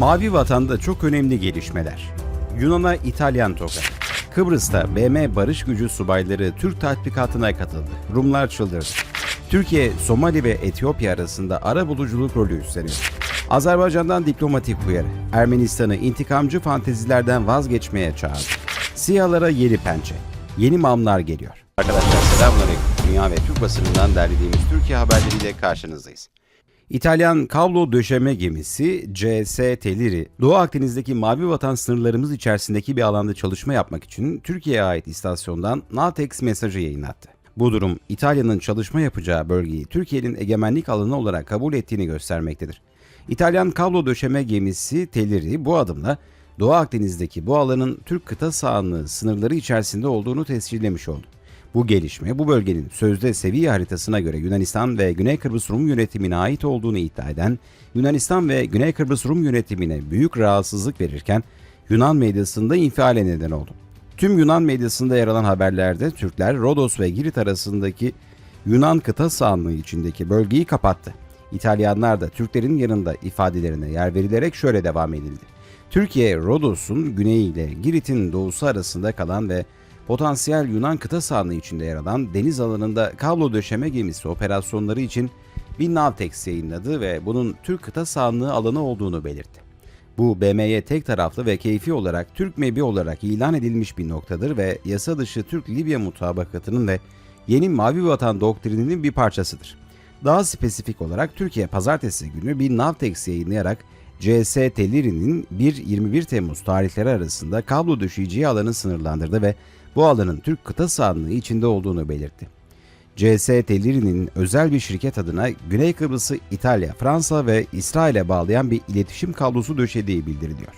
Mavi Vatan'da çok önemli gelişmeler. Yunan'a İtalyan tokadı. Kıbrıs'ta BM Barış Gücü subayları Türk tatbikatına katıldı. Rumlar çıldırdı. Türkiye, Somali ve Etiyopya arasında ara buluculuk rolü üstleniyor. Azerbaycan'dan diplomatik uyarı. Ermenistan'ı intikamcı fantezilerden vazgeçmeye çağırdı. Siyalara yeni pençe. Yeni mamlar geliyor. Arkadaşlar selamünaleyküm. Dünya ve Türk basınından derlediğimiz Türkiye haberleriyle karşınızdayız. İtalyan kablo döşeme gemisi CS Teliri, Doğu Akdeniz'deki Mavi Vatan sınırlarımız içerisindeki bir alanda çalışma yapmak için Türkiye'ye ait istasyondan Navtex mesajı yayınlattı. Bu durum İtalya'nın çalışma yapacağı bölgeyi Türkiye'nin egemenlik alanı olarak kabul ettiğini göstermektedir. İtalyan kablo döşeme gemisi Teliri bu adımla Doğu Akdeniz'deki bu alanın Türk kıta sahanlığı sınırları içerisinde olduğunu tescillemiş oldu. Bu gelişme bu bölgenin sözde seviye haritasına göre Yunanistan ve Güney Kıbrıs Rum yönetimine ait olduğunu iddia eden Yunanistan ve Güney Kıbrıs Rum yönetimine büyük rahatsızlık verirken Yunan medyasında infiale neden oldu. Tüm Yunan medyasında yer alan haberlerde Türkler Rodos ve Girit arasındaki Yunan kıta sahanlığı içindeki bölgeyi kapattı. İtalyanlar da Türklerin yanında ifadelerine yer verilerek şöyle devam edildi. Türkiye, Rodos'un güneyi ile Girit'in doğusu arasında kalan ve potansiyel Yunan kıta sahanlığı içinde yer alan deniz alanında kablo döşeme gemisi operasyonları için bir Navtex yayınladı ve bunun Türk kıta sahanlığı alanı olduğunu belirtti. Bu BM'ye tek taraflı ve keyfi olarak Türk MEB'i olarak ilan edilmiş bir noktadır ve yasa dışı Türk-Libya mutabakatının ve yeni Mavi Vatan doktrininin bir parçasıdır. Daha spesifik olarak Türkiye pazartesi günü bir Navtex yayınlayarak CS Teliri'nin 1-21 Temmuz tarihleri arasında kablo döşeyeceği alanı sınırlandırdı ve bu alanın Türk kıta sahanlığı içinde olduğunu belirtti. CS Teliri'nin özel bir şirket adına Güney Kıbrıs'ı İtalya, Fransa ve İsrail'e bağlayan bir iletişim kablosu döşediği bildiriliyor.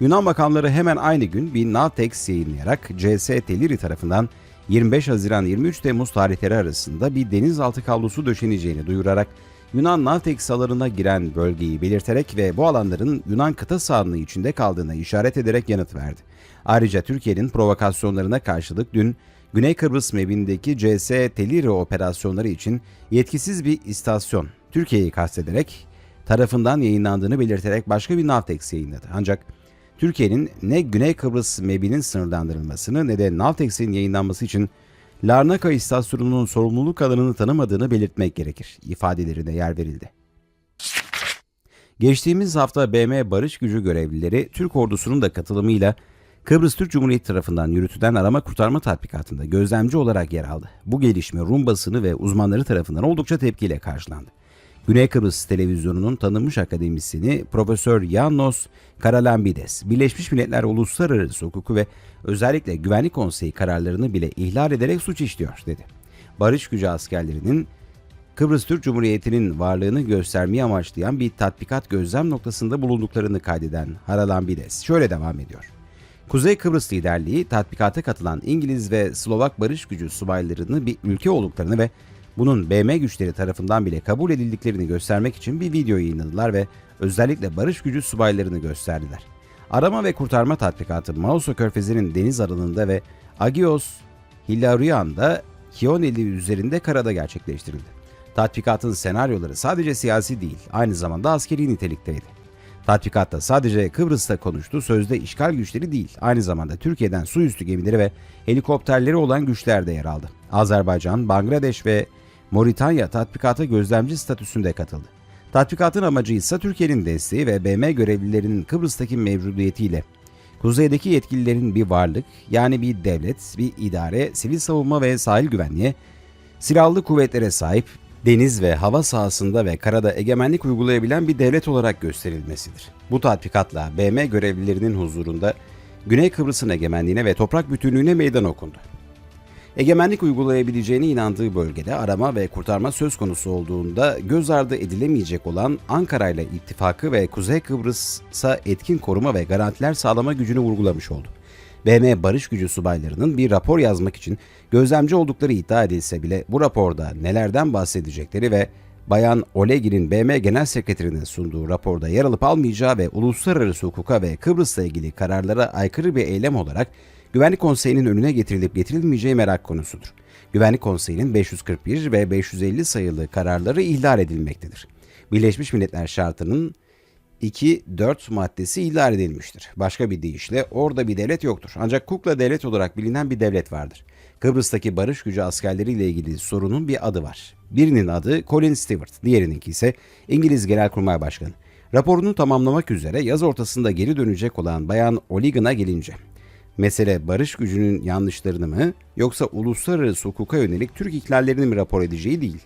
Yunan makamları hemen aynı gün bir Navtex yayınlayarak CS Teliri tarafından 25 Haziran 23 Temmuz tarihleri arasında bir denizaltı kablosu döşeneceğini duyurarak Yunan Navtex alanına giren bölgeyi belirterek ve bu alanların Yunan kıta sahanlığı içinde kaldığına işaret ederek yanıt verdi. Ayrıca Türkiye'nin provokasyonlarına karşılık dün Güney Kıbrıs mevindeki CS Teliri operasyonları için yetkisiz bir istasyon Türkiye'yi kastederek tarafından yayınlandığını belirterek başka bir Navtex yayınladı. Ancak Türkiye'nin ne Güney Kıbrıs MEB'inin sınırlandırılmasını ne de Navtex'in yayınlanması için Larnaka istasyonunun sorumluluk alanını tanımadığını belirtmek gerekir ifadelerine yer verildi. Geçtiğimiz hafta BM Barış Gücü görevlileri Türk ordusunun da katılımıyla Kıbrıs Türk Cumhuriyeti tarafından yürütülen arama kurtarma tatbikatında gözlemci olarak yer aldı. Bu gelişme Rum basını ve uzmanları tarafından oldukça tepkiyle karşılandı. Güney Kıbrıs Televizyonu'nun tanınmış akademisyeni Profesör Yannos Karalambides, Birleşmiş Milletler Uluslararası Hukuku ve özellikle Güvenlik Konseyi kararlarını bile ihlal ederek suç işliyor dedi. Barış gücü askerlerinin Kıbrıs Türk Cumhuriyeti'nin varlığını göstermeyi amaçlayan bir tatbikat gözlem noktasında bulunduklarını kaydeden Haralambides şöyle devam ediyor. Kuzey Kıbrıs liderliği tatbikata katılan İngiliz ve Slovak barış gücü subaylarını bir ülke olduklarını ve bunun BM güçleri tarafından bile kabul edildiklerini göstermek için bir video yayınladılar ve özellikle barış gücü subaylarını gösterdiler. Arama ve kurtarma tatbikatı Mauso Körfezi'nin deniz aralığında ve Agios Hilarian'da Kioneli üzerinde karada gerçekleştirildi. Tatbikatın senaryoları sadece siyasi değil, aynı zamanda askeri nitelikteydi. Tatbikatta sadece Kıbrıs'ta konuştuğu sözde işgal güçleri değil, aynı zamanda Türkiye'den su üstü gemileri ve helikopterleri olan güçler de yer aldı. Azerbaycan, Bangladeş ve Moritanya tatbikata gözlemci statüsünde katıldı. Tatbikatın amacı ise Türkiye'nin desteği ve BM görevlilerinin Kıbrıs'taki mevcudiyetiyle kuzeydeki yetkililerin bir varlık yani bir devlet, bir idare, sivil savunma ve sahil güvenliğe, silahlı kuvvetlere sahip deniz ve hava sahasında ve karada egemenlik uygulayabilen bir devlet olarak gösterilmesidir. Bu tatbikatla BM görevlilerinin huzurunda Güney Kıbrıs'ın egemenliğine ve toprak bütünlüğüne meydan okundu. Egemenlik uygulayabileceğine inandığı bölgede arama ve kurtarma söz konusu olduğunda göz ardı edilemeyecek olan Ankara ile ittifakı ve Kuzey Kıbrıs'a etkin koruma ve garantiler sağlama gücünü vurgulamış oldu. BM barış gücü subaylarının bir rapor yazmak için gözlemci oldukları iddia edilse bile bu raporda nelerden bahsedecekleri ve Bayan Olegi'nin BM Genel Sekreterinin sunduğu raporda yer alıp almayacağı ve uluslararası hukuka ve Kıbrıs'la ilgili kararlara aykırı bir eylem olarak Güvenlik Konseyi'nin önüne getirilip getirilmeyeceği merak konusudur. Güvenlik Konseyi'nin 541 ve 550 sayılı kararları ihlal edilmektedir. Birleşmiş Milletler Şartı'nın 2.4 maddesi ihlal edilmiştir. Başka bir deyişle orada bir devlet yoktur. Ancak kukla devlet olarak bilinen bir devlet vardır. Kıbrıs'taki barış gücü askerleriyle ilgili sorunun bir adı var. Birinin adı Colin Stewart, diğerininki ise İngiliz Genelkurmay Başkanı. Raporunu tamamlamak üzere yaz ortasında geri dönecek olan Bayan Oligan'a gelince Mesele barış gücünün yanlışlarını mı yoksa uluslararası hukuka yönelik Türk ihlallerini mi rapor edeceği değil.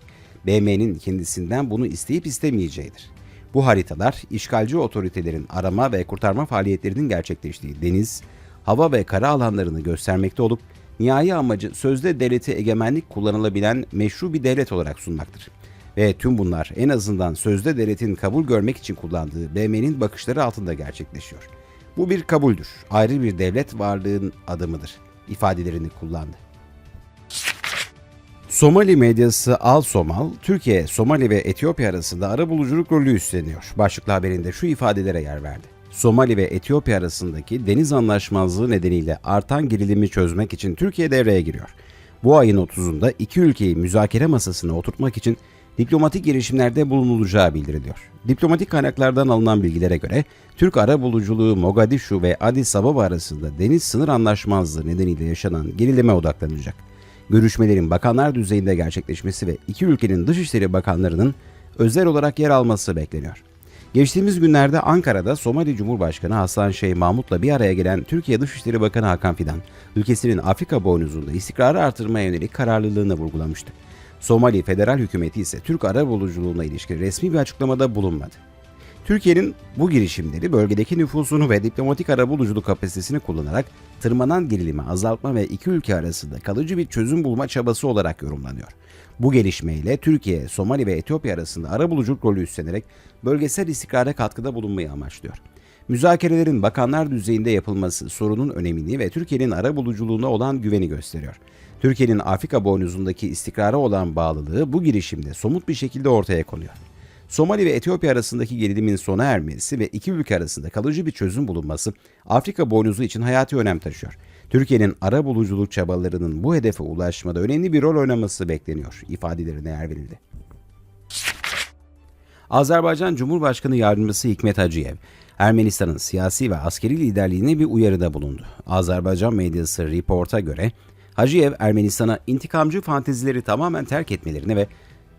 BM'nin kendisinden bunu isteyip istemeyeceğidir. Bu haritalar işgalci otoritelerin arama ve kurtarma faaliyetlerinin gerçekleştiği deniz, hava ve kara alanlarını göstermekte olup nihai amacı sözde devleti egemenlik kullanılabilen meşru bir devlet olarak sunmaktır. Ve tüm bunlar en azından sözde devletin kabul görmek için kullandığı BM'nin bakışları altında gerçekleşiyor. Bu bir kabuldür, ayrı bir devlet varlığın adımıdır ifadelerini kullandı. Somali medyası Al Somal, Türkiye, Somali ve Etiyopya arasında arabuluculuk rolü üstleniyor. Başlıklı haberinde şu ifadelere yer verdi. Somali ve Etiyopya arasındaki deniz anlaşmazlığı nedeniyle artan gerilimi çözmek için Türkiye devreye giriyor. Bu ayın 30'unda iki ülkeyi müzakere masasına oturtmak için diplomatik girişimlerde bulunulacağı bildiriliyor. Diplomatik kaynaklardan alınan bilgilere göre Türk ara buluculuğu Mogadishu ve Addis Ababa arasında deniz sınır anlaşmazlığı nedeniyle yaşanan gerilime odaklanacak. Görüşmelerin bakanlar düzeyinde gerçekleşmesi ve iki ülkenin dışişleri bakanlarının özel olarak yer alması bekleniyor. Geçtiğimiz günlerde Ankara'da Somali Cumhurbaşkanı Hasan Şeyh Mahmut'la bir araya gelen Türkiye Dışişleri Bakanı Hakan Fidan, ülkesinin Afrika boynuzunda istikrarı artırmaya yönelik kararlılığını vurgulamıştı. Somali Federal Hükümeti ise Türk ara buluculuğuna ilişkin resmi bir açıklamada bulunmadı. Türkiye'nin bu girişimleri bölgedeki nüfusunu ve diplomatik arabuluculuk kapasitesini kullanarak tırmanan gerilimi azaltma ve iki ülke arasında kalıcı bir çözüm bulma çabası olarak yorumlanıyor. Bu gelişmeyle Türkiye, Somali ve Etiyopya arasında arabuluculuk rolü üstlenerek bölgesel istikrara katkıda bulunmayı amaçlıyor. Müzakerelerin bakanlar düzeyinde yapılması sorunun önemini ve Türkiye'nin arabuluculuğuna olan güveni gösteriyor. Türkiye'nin Afrika boynuzundaki istikrara olan bağlılığı bu girişimde somut bir şekilde ortaya konuyor. Somali ve Etiyopya arasındaki gerilimin sona ermesi ve iki ülke arasında kalıcı bir çözüm bulunması Afrika boynuzu için hayati önem taşıyor. Türkiye'nin ara buluculuk çabalarının bu hedefe ulaşmada önemli bir rol oynaması bekleniyor ifadelerine yer verildi. Azerbaycan Cumhurbaşkanı Yardımcısı Hikmet Hacıyev, Ermenistan'ın siyasi ve askeri liderliğine bir uyarıda bulundu. Azerbaycan medyası Report'a göre Hacıyev Ermenistan'a intikamcı fantezileri tamamen terk etmelerini ve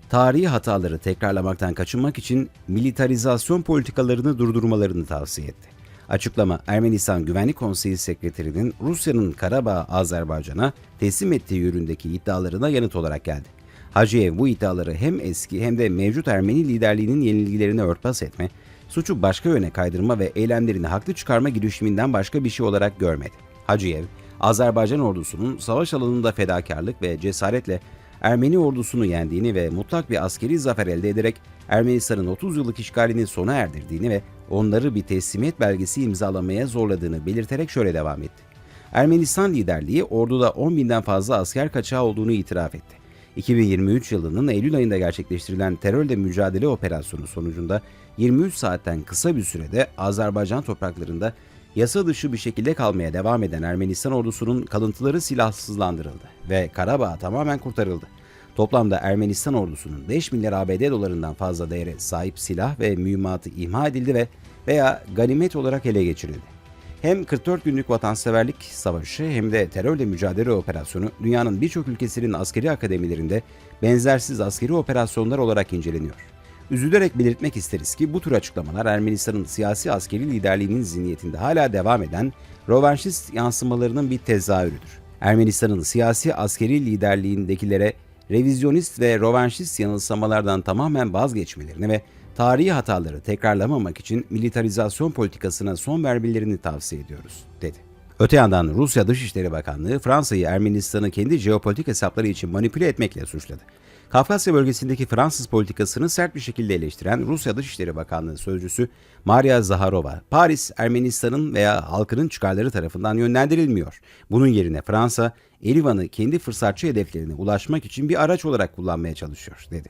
tarihi hataları tekrarlamaktan kaçınmak için militarizasyon politikalarını durdurmalarını tavsiye etti. Açıklama Ermenistan Güvenlik Konseyi Sekreterinin Rusya'nın Karabağ Azerbaycan'a teslim ettiği yönündeki iddialarına yanıt olarak geldi. Hacıyev bu iddiaları hem eski hem de mevcut Ermeni liderliğinin yenilgilerini örtbas etme, suçu başka yöne kaydırma ve eylemlerini haklı çıkarma girişiminden başka bir şey olarak görmedi. Hacıyev, Azerbaycan ordusunun savaş alanında fedakarlık ve cesaretle Ermeni ordusunu yendiğini ve mutlak bir askeri zafer elde ederek Ermenistan'ın 30 yıllık işgalini sona erdirdiğini ve onları bir teslimiyet belgesi imzalamaya zorladığını belirterek şöyle devam etti. Ermenistan liderliği orduda 10 binden fazla asker kaçağı olduğunu itiraf etti. 2023 yılının Eylül ayında gerçekleştirilen terörle mücadele operasyonu sonucunda 23 saatten kısa bir sürede Azerbaycan topraklarında yasa dışı bir şekilde kalmaya devam eden Ermenistan ordusunun kalıntıları silahsızlandırıldı ve Karabağ tamamen kurtarıldı. Toplamda Ermenistan ordusunun 5 milyar ABD dolarından fazla değere sahip silah ve mühimmatı imha edildi ve veya ganimet olarak ele geçirildi. Hem 44 günlük vatanseverlik savaşı hem de terörle mücadele operasyonu dünyanın birçok ülkesinin askeri akademilerinde benzersiz askeri operasyonlar olarak inceleniyor. Üzülerek belirtmek isteriz ki bu tür açıklamalar Ermenistan'ın siyasi askeri liderliğinin zihniyetinde hala devam eden rövanşist yansımalarının bir tezahürüdür. Ermenistan'ın siyasi askeri liderliğindekilere revizyonist ve rövanşist yanılsamalardan tamamen vazgeçmelerini ve tarihi hataları tekrarlamamak için militarizasyon politikasına son vermelerini tavsiye ediyoruz, dedi. Öte yandan Rusya Dışişleri Bakanlığı Fransa'yı Ermenistan'ı kendi jeopolitik hesapları için manipüle etmekle suçladı. Kafkasya bölgesindeki Fransız politikasını sert bir şekilde eleştiren Rusya Dışişleri Bakanlığı sözcüsü Maria Zaharova, Paris, Ermenistan'ın veya halkının çıkarları tarafından yönlendirilmiyor. Bunun yerine Fransa, Erivan'ı kendi fırsatçı hedeflerine ulaşmak için bir araç olarak kullanmaya çalışıyor, dedi.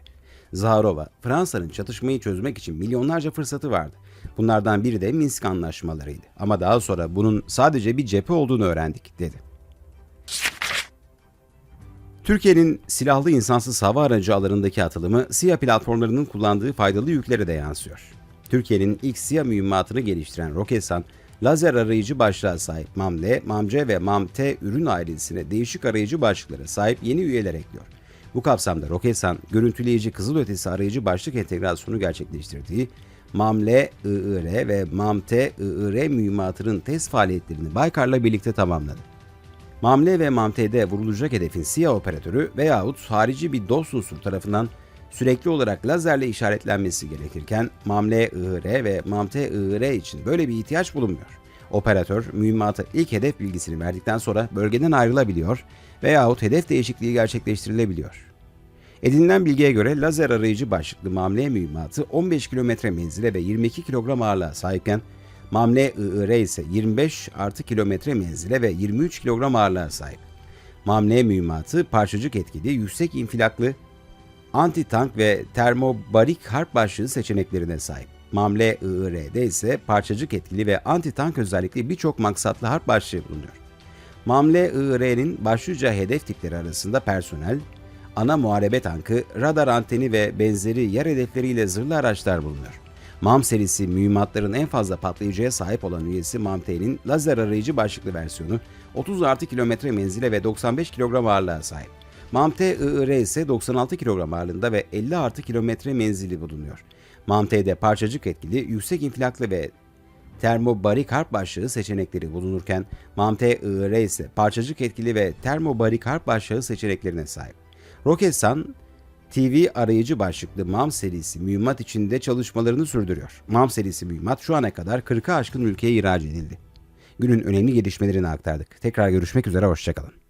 Zaharova, Fransa'nın çatışmayı çözmek için milyonlarca fırsatı vardı. Bunlardan biri de Minsk anlaşmalarıydı. Ama daha sonra bunun sadece bir cephe olduğunu öğrendik, dedi. Türkiye'nin silahlı insansız hava aracı alanındaki atılımı SİHA platformlarının kullandığı faydalı yüklere de yansıyor. Türkiye'nin ilk SİHA mühimmatını geliştiren Roketsan, lazer arayıcı başlığa sahip MAMLE, MAMC ve MAMT ürün ailesine değişik arayıcı başlıklara sahip yeni üyeler ekliyor. Bu kapsamda Roketsan, görüntüleyici kızılötesi arayıcı başlık entegrasyonu gerçekleştirdiği MAMLE, IIR ve MAMT, IIR mühimmatının test faaliyetlerini Baykar'la birlikte tamamladı. Mamle ve Mamte'de vurulacak hedefin SİHA operatörü veyahut harici bir dost unsur tarafından sürekli olarak lazerle işaretlenmesi gerekirken Mamle IR ve Mamte IR için böyle bir ihtiyaç bulunmuyor. Operatör mühimmata ilk hedef bilgisini verdikten sonra bölgeden ayrılabiliyor veyahut hedef değişikliği gerçekleştirilebiliyor. Edinilen bilgiye göre lazer arayıcı başlıklı mamle mühimmatı 15 kilometre menzile ve 22 kilogram ağırlığa sahipken mamle IIR ise 25 artı kilometre menzile ve 23 kilogram ağırlığa sahip. Mamle mühimmatı parçacık etkili, yüksek infilaklı, anti-tank ve termobarik harp başlığı seçeneklerine sahip. Mamle IIR'de ise parçacık etkili ve anti-tank özellikli birçok maksatlı harp başlığı bulunuyor. Mamle IR'nin başlıca hedef tipleri arasında personel, ana muharebe tankı, radar anteni ve benzeri yer hedefleriyle zırhlı araçlar bulunuyor. MAM serisi mühimmatların en fazla patlayıcıya sahip olan üyesi MAM-T'nin lazer arayıcı başlıklı versiyonu 30 artı kilometre menzile ve 95 kilogram ağırlığa sahip. MAM-T IIR ise 96 kilogram ağırlığında ve 50 artı kilometre menzili bulunuyor. MAM-T'de parçacık etkili, yüksek infilaklı ve termobarik harp başlığı seçenekleri bulunurken MAMT IR ise parçacık etkili ve termobarik harp başlığı seçeneklerine sahip. Roketsan TV arayıcı başlıklı MAM serisi mühimmat içinde çalışmalarını sürdürüyor. MAM serisi mühimmat şu ana kadar 40'a aşkın ülkeye ihraç edildi. Günün önemli gelişmelerini aktardık. Tekrar görüşmek üzere, hoşçakalın.